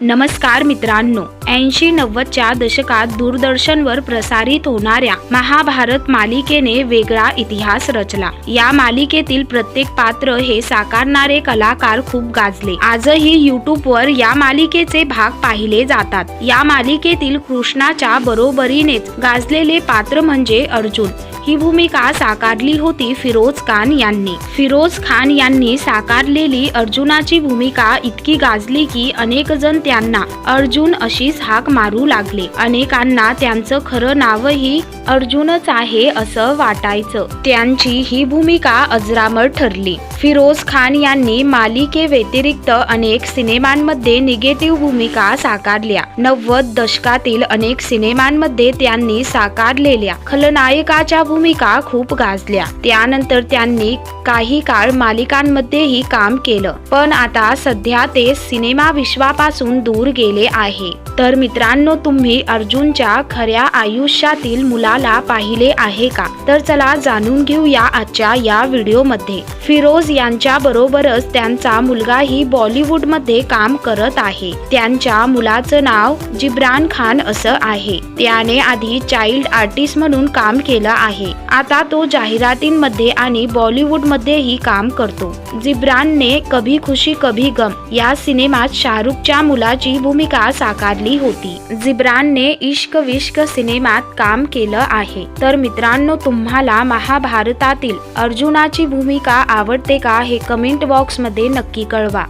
नमस्कार मित्रांनो ऐंशी नव्वदच्या दशकात दूरदर्शनवर प्रसारित होणाऱ्या महाभारत मालिकेने वेगळा इतिहास रचला. या मालिकेतील प्रत्येक पात्र हे साकारणारे कलाकार खूप गाजले. आजही युट्यूबवर या मालिकेचे भाग पाहिले जातात. या मालिकेतील कृष्णाच्या बरोबरीनेच गाजलेले पात्र म्हणजे अर्जुन. ही भूमिका साकारली होती फिरोज खान यांनी? फिरोज खान यांनी साकारलेली अर्जुनाची भूमिका इतकी गाजली की अनेक जण त्यांना अर्जुन अशीच हाक मारू लागले. अनेकांना त्यांचं खरं नावही अर्जुनच आहे असं वाटायचं. त्यांची ही भूमिका अजरामर ठरली. फिरोज खान यांनी मालिके व्यतिरिक्त अनेक सिनेमांमध्ये निगेटिव्ह भूमिका साकारल्या. नव्वद दशकातील अनेक सिनेमांमध्ये त्यांनी साकारलेल्या खलनायकाच्या भूमिका खूप गाजल्या. त्यानंतर त्यांनी काही काळ मालिकांमध्येही काम केलं. पण आता सध्या ते सिनेमा विश्वापासून दूर गेले आहे. तर मित्रांनो तुम्ही अर्जुनच्या खऱ्या आयुष्यातील मुलाला पाहिले आहे का? तर चला जाणून घेऊया आजच्या या व्हिडिओमध्ये. फिरोज यांच्या बरोबरच त्यांचा मुलगाही बॉलिवूडमध्ये काम करत आहे. त्यांच्या मुलाचं नाव जिब्रान खान असं आहे. त्याने आधी चाइल्ड आर्टिस्ट म्हणून काम केलं आहे. आता तो जाहिरातींमध्ये आणि बॉलिवूडमध्येही काम करतो. जिब्रानने कभी खुशी कभी गम या सिनेमात शाहरुखच्या मुलाची भूमिका साकारली होती. जिब्रानने इश्क विश्क सिनेमात काम केलं आहे. तर मित्रांनो तुम्हाला महाभारतातील अर्जुनाची भूमिका आवडते का हे कमेंट बॉक्समध्ये नक्की कळवा.